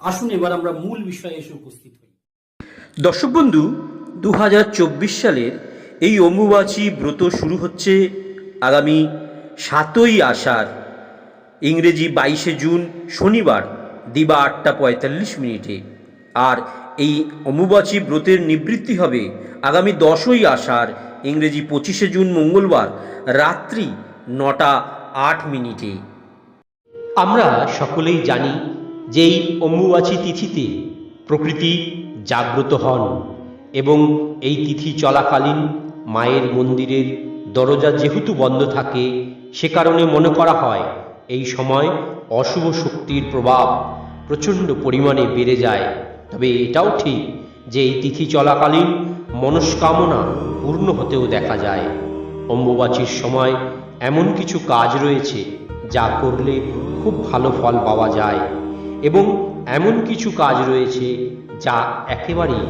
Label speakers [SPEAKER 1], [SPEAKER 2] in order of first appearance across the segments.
[SPEAKER 1] আসুন এবার আমরা মূল বিষয়ে এসে উপস্থিত হই।
[SPEAKER 2] দর্শক বন্ধু দু হাজার চব্বিশ সালের এই অম্বুবাচী ব্রত শুরু হচ্ছে আগামী সাতই আষাঢ় ইংরেজি বাইশে জুন শনিবার দিবা আটটা পঁয়তাল্লিশ মিনিটে। আর এই অম্বুবাচী ব্রতের নিবৃত্তি হবে আগামী দশই আষাঢ় ইংরেজি পঁচিশে জুন মঙ্গলবার রাত্রি নটা আট মিনিটে। আমরা সকলেই জানি যে এই অম্বুবাচী তিথিতে প্রকৃতি জাগ্রত হন এবং এই তিথি চলাকালীন মায়ের মন্দিরের দরজা যেহেতু বন্ধ থাকে, সে কারণে মনে করা হয় এই সময় অশুভ শক্তির প্রভাব প্রচণ্ড পরিমাণে বেড়ে যায়। তবে এটাও ঠিক যে এই তিথি চলাকালীন মনস্কামনা পূর্ণ হতেও দেখা যায়। অম্বুবাচীর সময় এমন কিছু কাজ রয়েছে যা করলে খুব ভালো ফল পাওয়া যায়। এবং এমন কিছু কাজ রয়েছে যা একেবারেই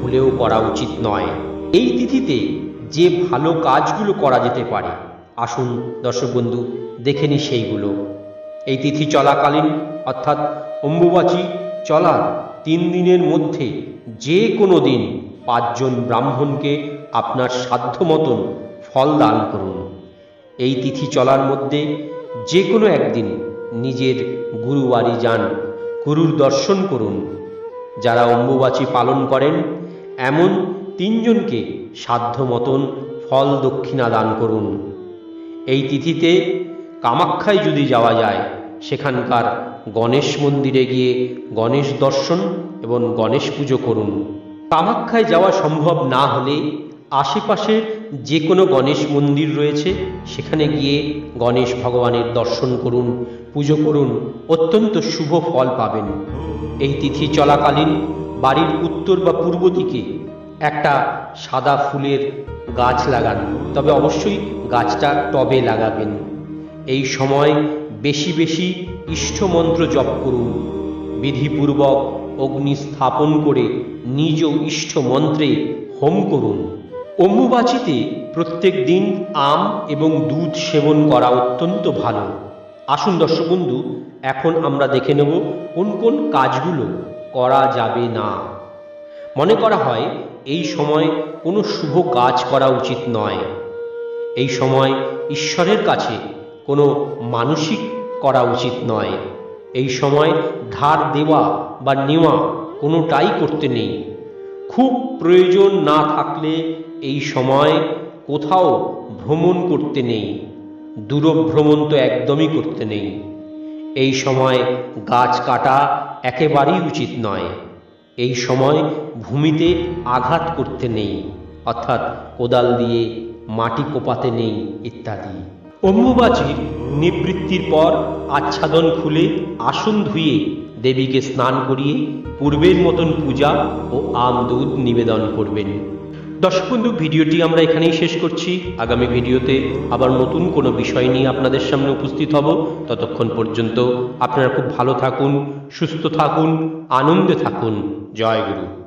[SPEAKER 2] ভুলেও করা উচিত নয়। এই তিথিতে যে ভালো কাজগুলো করা যেতে পারে, আসুন দর্শক বন্ধু, দেখে নি সেইগুলো। এই তিথি চলাকালীন, অর্থাৎ অম্বুবাচী চলার তিন দিনের মধ্যে যে কোনো দিন পাঁচজন ব্রাহ্মণকে আপনার সাধ্য মতন ফল দান করুন। এই তিথি চলার মধ্যে যে কোনো একদিন নিজের গুরু বাড়ি যান, গুরুর দর্শন করুন। যারা অম্বুবাচী পালন করেন, এমন তিনজনকে সাধ্য মতন ফল দক্ষিণা দান করুন। এই তিথিতে কামাখ্যায় যদি যাওয়া যায়, সেখানকার গণেশ মন্দিরে গিয়ে গণেশ দর্শন এবং গণেশ পুজো করুন। কামাখ্যায় যাওয়া সম্ভব না হলে আশেপাশে যে কোনো গণেশ মন্দির রয়েছে, সেখানে গিয়ে গণেশ ভগবানের দর্শন করুন, পুজো করুন, অত্যন্ত শুভ ফল পাবেন। এই তিথি চলাকালীন বাড়ির উত্তর বা পূর্ব দিকে একটা সাদা ফুলের গাছ লাগান, তবে অবশ্যই গাছটা টবে লাগাবেন। এই সময় বেশি বেশি ইষ্টমন্ত্র জপ করুন, বিধিপূর্বক অগ্নি স্থাপন করে নিজ ইষ্ট মন্ত্রে হোম করুন। অম্বুবাচিতে প্রত্যেক দিন আম এবং দুধ সেবন করা অত্যন্ত ভালো। আসুন দর্শক বন্ধু, এখন আমরা দেখে নেব কোন কোন কাজগুলো করা যাবে না। মনে করা হয়, এই সময় কোনো শুভ কাজ করা উচিত নয়। এই সময় ঈশ্বরের কাছে কোনো মানসিক করা উচিত নয়। এই সময় ধার দেওয়া বা নেওয়া কোনোটাই করতে নেই। খুব প্রয়োজন না থাকলে এই সময় কোথাও ভ্রমণ করতে নেই, দূরভ্রমণ তো একদমই করতে নেই। এই সময় গাছ কাটা একেবারেই উচিত নয়। এই সময় ভূমিতে আঘাত করতে নেই, অর্থাৎ কোদাল দিয়ে মাটি কোপাতে নেই ইত্যাদি। অম্বুবাচীর নিবৃত্তির পর আচ্ছাদন খুলে আসন ধুয়ে দেবীকে স্নান করিয়ে পূর্বের মতন পূজা ও আম দুধ নিবেদন করবেন। দর্শক বন্ধু, ভিডিওটি আমরা এখানেই শেষ করছি। আগামী ভিডিওতে আবার নতুন কোনো বিষয় নিয়ে আপনাদের সামনে উপস্থিত হব। ততক্ষণ পর্যন্ত আপনারা খুব ভালো থাকুন, সুস্থ থাকুন, আনন্দে থাকুন। জয় গুরু।